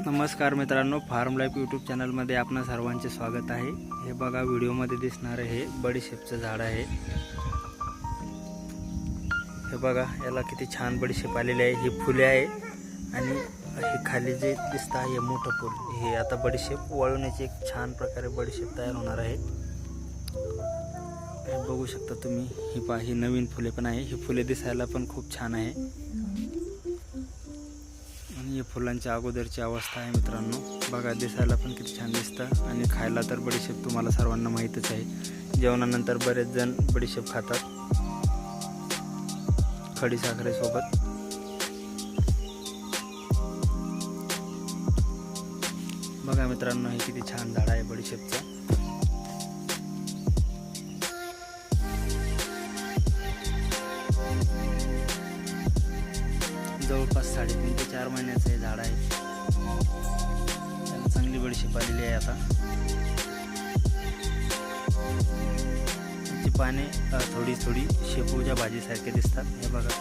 नमस्कार मित्रांनो form life YouTube चॅनलमध्ये आपणा सर्वांचे स्वागत आहे. हे बघा व्हिडिओमध्ये दिसणारं हे बडीशेपचं झाड आहे. हे बघा याला किती छान बडीशेप आलेली आहे. ही फुले आहे आणि हे खाली जे दिसतं आहे हे मोठं फूल हे आता बडीशेप वळवण्याची एक छान प्रकारे बडीशेप तयार होणार आहे. बघू शकता तुम्ही ही पा ही नवीन फुले पण आहे. ही फुले दिसायला पण खूप छान आहे. हे फुलांच्या अगोदरची अवस्था आहे मित्रांनो. बघा दिसायला पण किती छान दिसतं आणि खायला तर बडीशेप तुम्हाला सर्वांना माहीतच आहे. जेवणानंतर बरेच जण बडीशेप खातात. खडी साखरेसोबत बघा मित्रांनो हे किती छान झाड आहे बडीशेपचं. जवळपास साडेतीन ते चार महिन्याचं हे झाड आहे. त्याला चांगली बडीशेप आलेली आहे आता. त्याची पाने थोडी थोडी शेपूच्या भाजीसारखे दिसतात. हे बघा.